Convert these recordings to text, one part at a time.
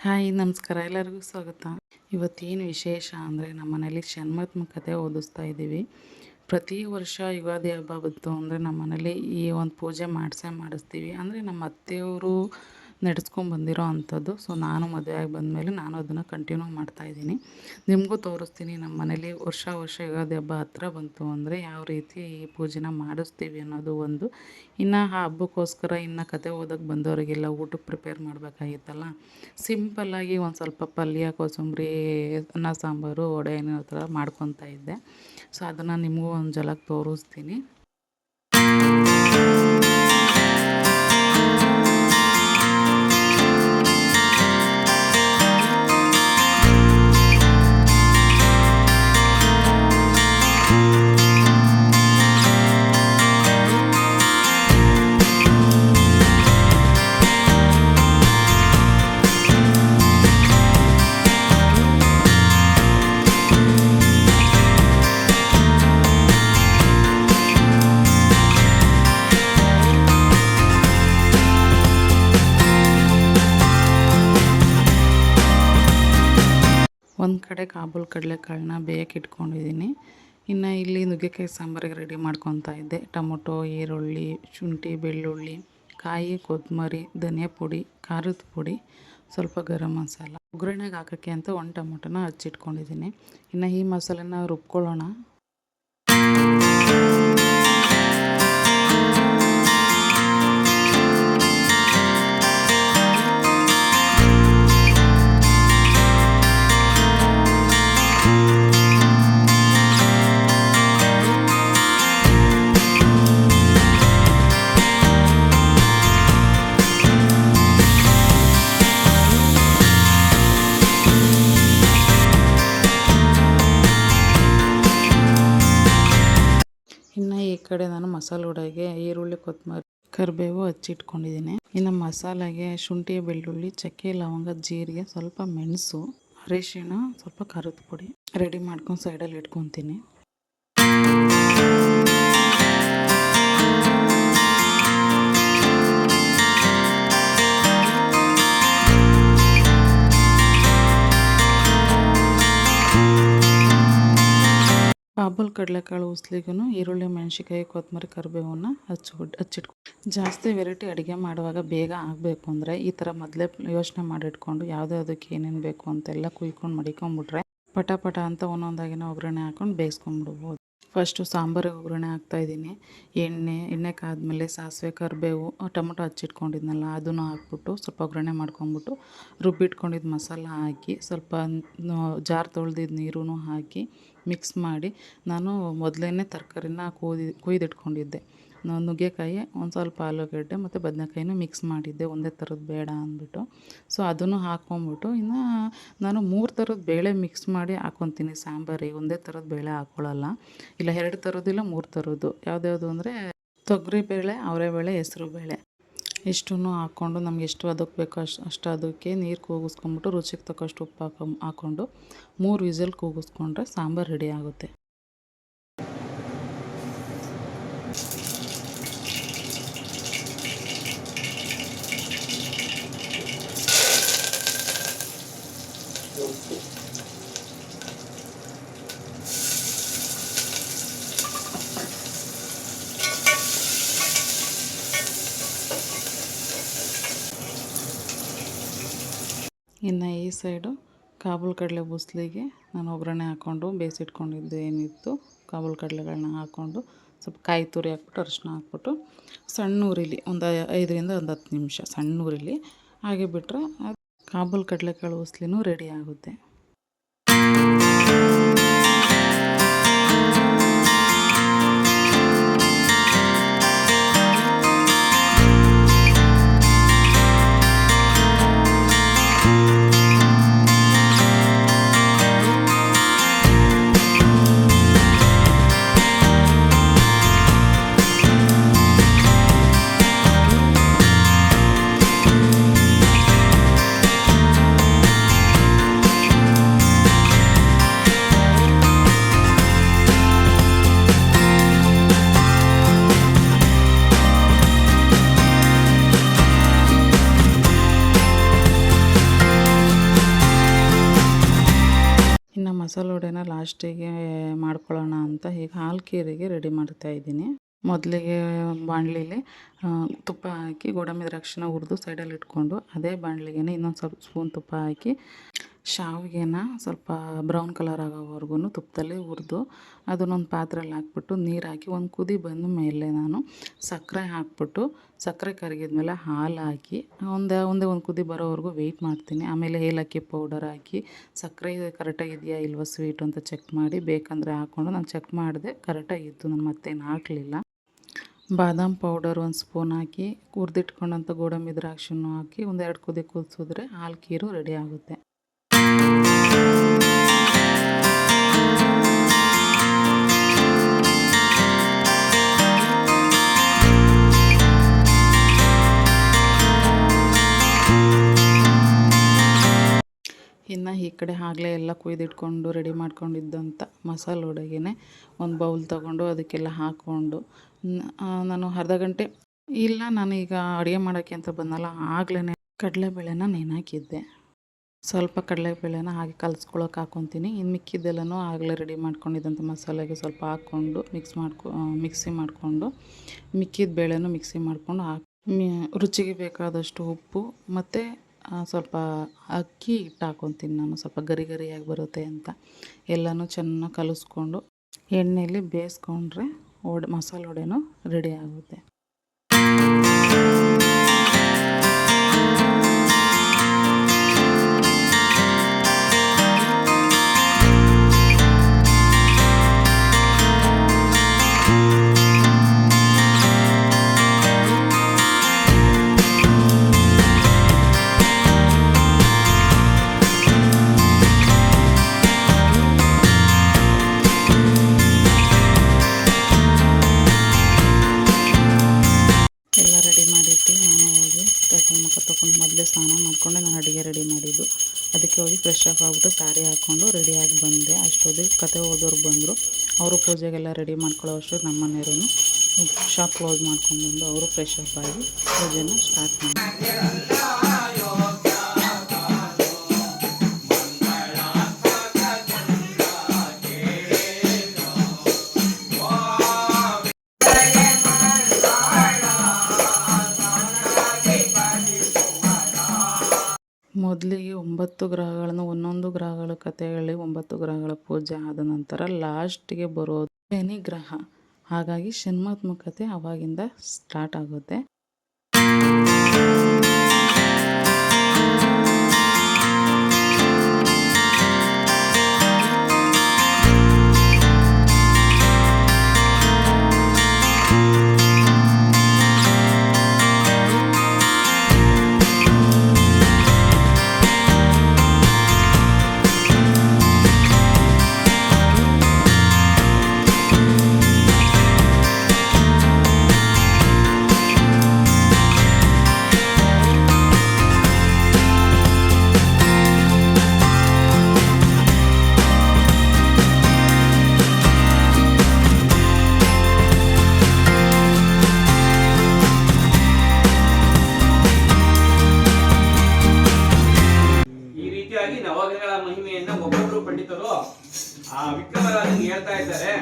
Hi, ನಮಸ್ಕಾರ. ಎಲ್ಲರಿಗೂ ಸ್ವಾಗತ. ಇವತ್ತೇನು ವಿಶೇಷ ಅಂದರೆ ನಮ್ಮ ಮನೇಲಿ ಷಣ್ಮತ್ಮ ಕಥೆ ಓದಿಸ್ತಾ ಇದ್ದೀವಿ. ಪ್ರತಿ ವರ್ಷ ಯುಗಾದಿ ಹಬ್ಬ ಬಂತು ಅಂದರೆ ನಮ್ಮ ಮನೇಲಿ ಈ ಒಂದು ಪೂಜೆ ಮಾಡಿಸೇ ಮಾಡಿಸ್ತೀವಿ. ಅಂದರೆ ನಮ್ಮ ಅತ್ತೆಯವರು ನಡೆಸ್ಕೊಂಡು ಬಂದಿರೋ ಅಂಥದ್ದು. ಸೊ ನಾನು ಮದುವೆ ಆಗಿ ಬಂದಮೇಲೆ ನಾನು ಅದನ್ನು ಕಂಟಿನ್ಯೂ ಮಾಡ್ತಾಯಿದ್ದೀನಿ ನಿಮಗೂ ತೋರಿಸ್ತೀನಿ ನಮ್ಮ ಮನೇಲಿ ವರ್ಷ ವರ್ಷ ಯುಗಾದಿ ಹಬ್ಬ ಹತ್ರ ಬಂತು ಅಂದರೆ ಯಾವ ರೀತಿ ಈ ಪೂಜೆನ ಮಾಡಿಸ್ತೀವಿ ಅನ್ನೋದು ಒಂದು. ಇನ್ನು ಆ ಹಬ್ಬಕ್ಕೋಸ್ಕರ ಇನ್ನು ಕತೆ ಓದೋಕ್ಕೆ ಬಂದವರಿಗೆಲ್ಲ ಊಟಕ್ಕೆ ಪ್ರಿಪೇರ್ ಮಾಡಬೇಕಾಗಿತ್ತಲ್ಲ. ಸಿಂಪಲ್ಲಾಗಿ ಒಂದು ಸ್ವಲ್ಪ ಪಲ್ಯ, ಕೋಸಂಬರಿ, ಅನ್ನ, ಸಾಂಬಾರು, ವಡೆ ಏನೋ ಥರ ಮಾಡ್ಕೊತಾ ಇದ್ದೆ. ಸೊ ಅದನ್ನು ನಿಮಗೂ ಒಂದು ಜಲಕ್ಕೆ ತೋರಿಸ್ತೀನಿ. ಕಡೆ ಕಾಬೂಲ್ ಕಡಲೆಕಾಳನ್ನ ಬೇಯಕ್ಕೆ ಇಟ್ಕೊಂಡಿದ್ದೀನಿ. ಇನ್ನು ಇಲ್ಲಿ ನುಗ್ಗೆಕಾಯಿ ಸಾಂಬಾರಿಗೆ ರೆಡಿ ಮಾಡ್ಕೊತಾ ಇದ್ದೆ. ಟೊಮೊಟೊ, ಈರುಳ್ಳಿ, ಶುಂಠಿ, ಬೆಳ್ಳುಳ್ಳಿ, ಕಾಯಿ ಕೊತ್ತಂಬರಿ ಧನಿಯಾ ಪುಡಿ, ಖಾರದ ಪುಡಿ, ಸ್ವಲ್ಪ ಗರಂ ಮಸಾಲ. ಒಗ್ಗರಣೆಗೆ ಹಾಕೋಕ್ಕೆ ಅಂತ ಒಂದು ಟೊಮೊಟೊನ ಹಚ್ಚಿಟ್ಕೊಂಡಿದ್ದೀನಿ. ಇನ್ನು ಈ ಮಸಾಲೆನ ರುಬ್ಕೊಳ್ಳೋಣ. ಮಸಾಲೆ ವಡೆಗೆ ಈರುಳ್ಳಿ, ಕೊತ್ತಂಬರಿ, ಕರಿಬೇವು ಹಚ್ಚಿಟ್ಕೊಂಡಿದ್ದೀನಿ. ಇನ್ನು ಮಸಾಲೆಗೆ ಶುಂಠಿ, ಬೆಳ್ಳುಳ್ಳಿ, ಚಕ್ಕೆ, ಲವಂಗ, ಜೀರಿಗೆ, ಸ್ವಲ್ಪ ಮೆಣಸು, ಅರಿಶಿಣ, ಸ್ವಲ್ಪ ಖಾರದ ಪುಡಿ ರೆಡಿ ಮಾಡ್ಕೊಂಡು ಸೈಡಲ್ಲಿ ಇಟ್ಕೊತೀನಿ. ಕಾಬೂಲ್ ಕಡಲೆಕಾಳು ಉಸ್ಲಿಗೂ ಈರುಳ್ಳಿ ಮೆಣಸಿಕಾಯಿ ಕೊತ್ತಂಬರಿ, ಕರಿಬೇವನ್ನ ಹಚ್ಬಿಟ್ಟು ಹಚ್ಚಿಟ್ಕೊ, ಜಾಸ್ತಿ ವೆರೈಟಿ ಅಡುಗೆ ಮಾಡುವಾಗ ಬೇಗ ಆಗಬೇಕು ಅಂದರೆ ಈ ಥರ ಮೊದಲೇ ಯೋಚನೆ ಮಾಡಿಟ್ಕೊಂಡು ಯಾವುದೇ ಅದಕ್ಕೆ ಏನೇನು ಬೇಕು ಅಂತೆಲ್ಲ ಕುಯ್ಕೊಂಡು ಮಡಿಕೊಂಬಿಟ್ರೆ ಪಟ ಪಟ ಅಂತ ಒಂದೊಂದಾಗಿನ ಒಗ್ಗರಣೆ ಹಾಕೊಂಡು ಬೇಯಿಸ್ಕೊಂಡ್ಬಿಡ್ಬೋದು ಫಸ್ಟು ಸಾಂಬಾರಿಗೆ ಒಗ್ಗರಣೆ ಹಾಕ್ತಾಯಿದ್ದೀನಿ ಎಣ್ಣೆ ಎಣ್ಣೆ ಕಾದ್ಮೇಲೆ ಸಾಸಿವೆ, ಕರಿಬೇವು, ಟೊಮೊಟೊ ಹಚ್ಚಿಟ್ಕೊಂಡಿದ್ನಲ್ಲ ಅದನ್ನು ಹಾಕ್ಬಿಟ್ಟು ಸ್ವಲ್ಪ ಒಗ್ಗರಣೆ ಮಾಡ್ಕೊಂಬಿಟ್ಟು ರುಬ್ಬಿಟ್ಕೊಂಡಿದ್ದು ಮಸಾಲ ಹಾಕಿ ಸ್ವಲ್ಪ ಜಾರ್ ತೊಳೆದಿದ್ದು ನೀರೂ ಹಾಕಿ ಮಿಕ್ಸ್ ಮಾಡಿ ನಾನು ಮೊದಲೇ ತರಕಾರಿನ ಕೂದಿ, ಕೊಯ್ದಿಟ್ಕೊಂಡಿದ್ದೆ. ನುಗ್ಗೆಕಾಯಿ, ಒಂದು ಸ್ವಲ್ಪ ಆಲೂಗಡ್ಡೆ ಮತ್ತು ಬದನೆಕಾಯಿನೂ ಮಿಕ್ಸ್ ಮಾಡಿದ್ದೆ. ಒಂದೇ ಥರದ್ದು ಬೇಡ ಅಂದ್ಬಿಟ್ಟು. ಸೊ ಅದನ್ನು ಹಾಕ್ಕೊಂಬಿಟ್ಟು ಇನ್ನು ನಾನು ಮೂರು ಥರದ ಬೇಳೆ ಮಿಕ್ಸ್ ಮಾಡಿ ಹಾಕ್ಕೊತೀನಿ ಸಾಂಬಾರಿಗೆ ಒಂದೇ ಥರದ ಬೇಳೆ ಹಾಕ್ಕೊಳ್ಳಲ್ಲ ಇಲ್ಲ, ಎರಡು ಥರದ್ದಿಲ್ಲ ಮೂರು ಥರದ್ದು ಯಾವುದ್ಯಾವುದು ಅಂದರೆ ಅವರೆಬೇಳೆ ಹೆಸ್ರು ಇಷ್ಟನ್ನು ಹಾಕ್ಕೊಂಡು ನಮ್ಗೆ ಎಷ್ಟು ಅದಕ್ಕೆ ಬೇಕೋ ಅಷ್ಟು ಅಷ್ಟು ಅದಕ್ಕೆ ನೀರು ಕೂಗಿಸ್ಕೊಂಬಿಟ್ಟು ರುಚಿಗೆ ತಕ್ಕಷ್ಟು ಉಪ್ಪು ಹಾಕೊಂಡು ಮೂರು ವಿಸಿಲ್ ಕೂಗಿಸ್ಕೊಂಡ್ರೆ ಸಾಂಬಾರು ರೆಡಿ ಆಗುತ್ತೆ. ಇನ್ನು ಈ ಸೈಡು ಕಾಬೂಲ್ ಕಡಲೆ ಬುಸ್ಲಿಗೆ ನಾನು ಒಗ್ಗರಣೆ ಹಾಕ್ಕೊಂಡು ಬೇಯಿಸಿಟ್ಕೊಂಡಿದ್ದು ಏನಿತ್ತು, ಕಾಬೂಲ್ ಕಡಲೆಗಳನ್ನ ಹಾಕ್ಕೊಂಡು ಸ್ವಲ್ಪ ಕಾಯಿ ತುರಿ ಹಾಕ್ಬಿಟ್ಟು ಅರಿಶಿನ ಹಾಕ್ಬಿಟ್ಟು ಸಣ್ಣ ಉರಿಲಿ ಒಂದು ಐದರಿಂದ ಒಂದು ಹತ್ತು ನಿಮಿಷ ಸಣ್ಣ ಉರಿಲಿ ಹಾಗೆ ಬಿಟ್ಟರೆ ಕಾಬೂಲ್ ಕಡಲೆಕಾಳು ಉಸ್ಲಿನೂ ರೆಡಿ ಆಗುತ್ತೆ. ಮಸಾಲೆ ವಡೆನ ಲಾಸ್ಟಿಗೆ ಮಾಡ್ಕೊಳ್ಳೋಣ ಅಂತ ಈಗ ಹಾಲು ಕೀರಿಗೆ ರೆಡಿ ಮಾಡ್ತಾ ಇದ್ದೀನಿ. ಮೊದಲಿಗೆ ಬಾಣಲಿಲಿ ತುಪ್ಪ ಹಾಕಿ ಗೋಡಂಬಿ ದ್ರಾಕ್ಷಿನ ಹುರಿದು ಸೈಡಲ್ಲಿ ಇಟ್ಕೊಂಡು ಅದೇ ಬಾಣಲಿಗೆ ಇನ್ನೊಂದು ಸ್ವಲ್ಪ ಸ್ಪೂನ್ ತುಪ್ಪ ಹಾಕಿ ಶಾವಿಗೆನ ಸ್ವಲ್ಪ ಬ್ರೌನ್ ಕಲರ್ ಆಗೋವರೆಗೂ ತುಪ್ಪದಲ್ಲಿ ಹುರಿದು ಅದನ್ನೊಂದು ಪಾತ್ರೆಯಲ್ಲಿ ಹಾಕ್ಬಿಟ್ಟು ನೀರು ಹಾಕಿ ಒಂದು ಕುದಿ ಬಂದ ಮೇಲೆ ನಾನು ಸಕ್ಕರೆ ಹಾಕ್ಬಿಟ್ಟು ಸಕ್ಕರೆ ಕರಗಿದ್ಮೇಲೆ ಹಾಲು ಹಾಕಿ ಒಂದು, ಒಂದೇ ಒಂದು ಕುದಿ ಬರೋವರೆಗೂ ವೆಯ್ಟ್ ಮಾಡ್ತೀನಿ. ಆಮೇಲೆ ಏಲಕ್ಕಿ ಪೌಡರ್ ಹಾಕಿ ಸಕ್ಕರೆ ಕರೆಕ್ಟಾಗಿ ಇದೆಯಾ ಇಲ್ವಾ ಸ್ವೀಟು ಅಂತ ಚೆಕ್ ಮಾಡಿ, ಬೇಕಂದರೆ ಹಾಕ್ಕೊಂಡು ನಾನು ಚೆಕ್ ಮಾಡಿದೆ ಕರೆಕ್ಟಾಗಿತ್ತು ನಾನು ಮತ್ತೇನು ಹಾಕಲಿಲ್ಲ. ಬಾದಾಮ್ ಪೌಡರ್ ಒಂದು ಸ್ಪೂನ್ ಹಾಕಿ ಹುರಿದಿಟ್ಕೊಂಡಂಥ ಗೋಡಂಬಿ ದ್ರಾಕ್ಷಿನೂ ಹಾಕಿ ಒಂದೆರಡು ಕುದಿ ಕುದಿಸಿದ್ರೆ ಹಾಲು ಕೀರು ರೆಡಿ ಆಗುತ್ತೆ. ಇನ್ನು ಈ ಕಡೆ ಆಗಲೇ ಎಲ್ಲ ಕುಯ್ದಿಟ್ಕೊಂಡು ರೆಡಿ ಮಾಡ್ಕೊಂಡಿದ್ದಂಥ ಮಸಾಲೆ ಒಡಗೇನೆ ಒಂದು ಬೌಲ್ ತೊಗೊಂಡು ಅದಕ್ಕೆಲ್ಲ ಹಾಕ್ಕೊಂಡು ನಾನು ಅರ್ಧ ಗಂಟೆ ಇಲ್ಲ, ನಾನೀಗ ಅಡುಗೆ ಮಾಡೋಕ್ಕೆ ಅಂತ ಬಂದಲ್ಲ ಆಗಲೇ ಕಡಲೆಬೇಳೆನ ನೆನಾಕಿದ್ದೆ ಸ್ವಲ್ಪ ಕಡಲೆಬೇಳೆನ ಹಾಗೆ ಕಲಿಸ್ಕೊಳಕ್ಕೆ ಹಾಕ್ಕೊತೀನಿ ಇನ್ನು ಮಿಕ್ಕಿದ್ದೆಲ್ಲನೂ ಆಗಲೇ ರೆಡಿ ಮಾಡ್ಕೊಂಡಿದ್ದಂಥ ಮಸಾಲೆಗೆ ಸ್ವಲ್ಪ ಹಾಕ್ಕೊಂಡು ಮಿಕ್ಸ್ ಮಾಡ್ಕೊ ಮಿಕ್ಸಿ ಮಾಡಿಕೊಂಡು ಮಿಕ್ಕಿದ ಬೇಳೆನೂ ಮಿಕ್ಸಿ ಮಾಡಿಕೊಂಡು ಹಾಕಿ ರುಚಿಗೆ ಬೇಕಾದಷ್ಟು ಉಪ್ಪು ಮತ್ತು ಸ್ವಲ್ಪ ಅಕ್ಕಿ ಹಿಟ್ಟು ಹಾಕ್ಕೊತೀನಿ ನಾನು. ಸ್ವಲ್ಪ ಗರಿ ಗರಿಯಾಗಿ ಬರುತ್ತೆ ಅಂತ. ಎಲ್ಲನೂ ಚೆನ್ನಾಗಿ ಕಲಿಸ್ಕೊಂಡು ಎಣ್ಣೆಯಲ್ಲಿ ಬೇಯಿಸ್ಕೊಂಡ್ರೆ ಒಡೆ ಮಸಾಲೆ ವಡೆನೂ ರೆಡಿ ಆಗುತ್ತೆ. ಕೈ ಮುಖ ತೊಗೊಂಡು ಮೊದಲೇ ಸ್ನಾನ ಮಾಡಿಕೊಂಡೆ ನಾನು ಅಡುಗೆ ರೆಡಿ ಮಾಡಿದ್ದು. ಅದಕ್ಕೆ ಹೋಗಿ ಫ್ರೆಶ್ ಅಪ್ ಆಗಿಬಿಟ್ಟು ಸ್ಯಾರಿ ಹಾಕ್ಕೊಂಡು ರೆಡಿಯಾಗಿ ಬಂದೆ. ಅಷ್ಟೊತ್ತಿಗೆ ಕತೆ ಓದೋರು ಬಂದರು. ಅವರು ಪೂಜೆಗೆಲ್ಲ ರೆಡಿ ಮಾಡ್ಕೊಳ್ಳೋ ಅಷ್ಟು ನಮ್ಮ ಮನೆಯವರು ಶಾಪ್ ಕ್ಲೋಸ್ ಮಾಡ್ಕೊಂಡು ಬಂದು ಅವರು ಫ್ರೆಶ್ ಅಪ್ ಆಗಿ ಪೂಜೆನ ಸ್ಟಾರ್ಟ್ ಮಾಡಿ ಒಂಬತ್ತು ಗ್ರಹಗಳನ್ನು ಒಂದೊಂದು ಗ್ರಹಗಳ ಕಥೆ ಹೇಳಿ ಒಂಬತ್ತು ಗ್ರಹಗಳ ಪೂಜೆ ಆದ ನಂತರ ಲಾಸ್ಟ್ಗೆ ಬರೋದು ಶನಿ ಗ್ರಹ. ಹಾಗಾಗಿ ಷಣ್ಮಾತ್ಮಕತೆ ಅವಾಗಿಂದ ಸ್ಟಾರ್ಟ್ ಆಗುತ್ತೆ. ನವಗ್ರಹಗಳ ಮಹಿಮೆಯನ್ನ ಒಬ್ಬೊಬ್ರು ಪಂಡಿತರು, ಆ ವಿಕ್ರಮರಾಜನ್ ಹೇಳ್ತಾ ಇದ್ದಾರೆ.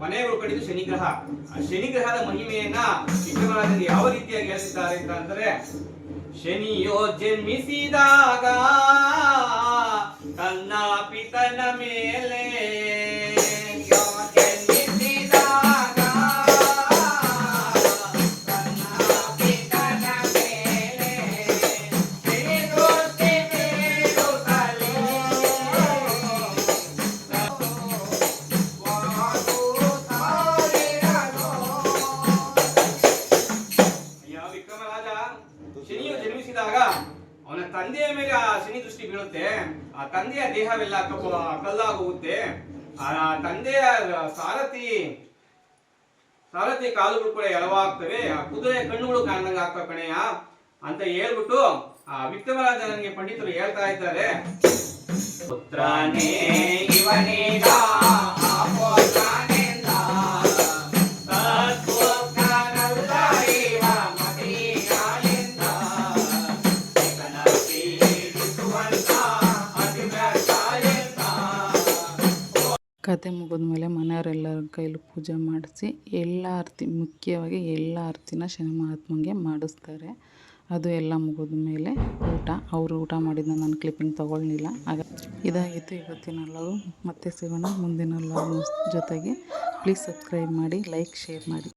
ಕೊನೆಯವರು ಪಡೆದು ಶನಿಗ್ರಹ. ಆ ಶನಿಗ್ರಹದ ಮಹಿಮೆಯನ್ನ ವಿಕ್ರಮರಾಜನ್ ಯಾವ ರೀತಿಯಾಗಿ ಹೇಳ್ತಿದ್ದಾರೆ ಅಂತ ಅಂದ್ರೆ ಶನಿಯೋ ಜನ್ಮಿಸಿದಾಗ ತನ್ನ ಪಿತನ ಮೇಲೆ ವಿಕ್ರಮರಾಜ ಶನಿಯು ಜನ್ಮಿಸಿದಾಗ ಅವನ ತಂದೆಯ ಮೇಲೆ ಆ ಶನಿ ದೃಷ್ಟಿ ಬೀಳುತ್ತೆ. ಆ ತಂದೆಯ ದೇಹವೆಲ್ಲ ಕಲ್ಲಾಗೋಗುತ್ತೆ ಆ ತಂದೆಯ ಸಾರಥಿ ಸಾರಥಿ ಕಾಲುಗಳು ಕೂಡ ಎಳವಾಗ್ತವೆ ಆ ಕುದುರೆ ಕಣ್ಣುಗಳು ಕಾಣಂಗ ಆಗ್ತವೆ ಕಣೆಯ ಅಂತ ಹೇಳ್ಬಿಟ್ಟು ಆ ವಿಕ್ರಮರಾಜ ನನಗೆ ಪಂಡಿತರು ಹೇಳ್ತಾ ಇದ್ದಾರೆ. ಪುತ್ರನೇ ಇವನೀಗ ಕತೆ ಮುಗಿದ್ಮೇಲೆ ಮನೆಯವರೆಲ್ಲರ ಕೈಲೂ ಪೂಜೆ ಮಾಡಿಸಿ ಎಲ್ಲ ಆರತಿ, ಮುಖ್ಯವಾಗಿ ಎಲ್ಲ ಆರತಿನ ಶನಿ ಮಹಾತ್ಮಂಗೆ ಮಾಡಿಸ್ತಾರೆ. ಅದು ಎಲ್ಲ ಮುಗಿದ ಮೇಲೆ ಊಟ, ಅವರು ಊಟ ಮಾಡಿದ್ನ ನಾನು ಕ್ಲಿಪ್ಪಿಂಗ್ ತೊಗೊಳ್ಳಿಲ್ಲ. ಆಗ ಇದಾಗಿತ್ತು ಇವತ್ತಿನ ಲಾಗು ಮತ್ತೆ ಸಿಗೋಣ ಮುಂದಿನ ಲಾಗ್ ಜೊತೆಗೆ. ಪ್ಲೀಸ್ ಸಬ್ಸ್ಕ್ರೈಬ್ ಮಾಡಿ ಲೈಕ್ ಶೇರ್ ಮಾಡಿ.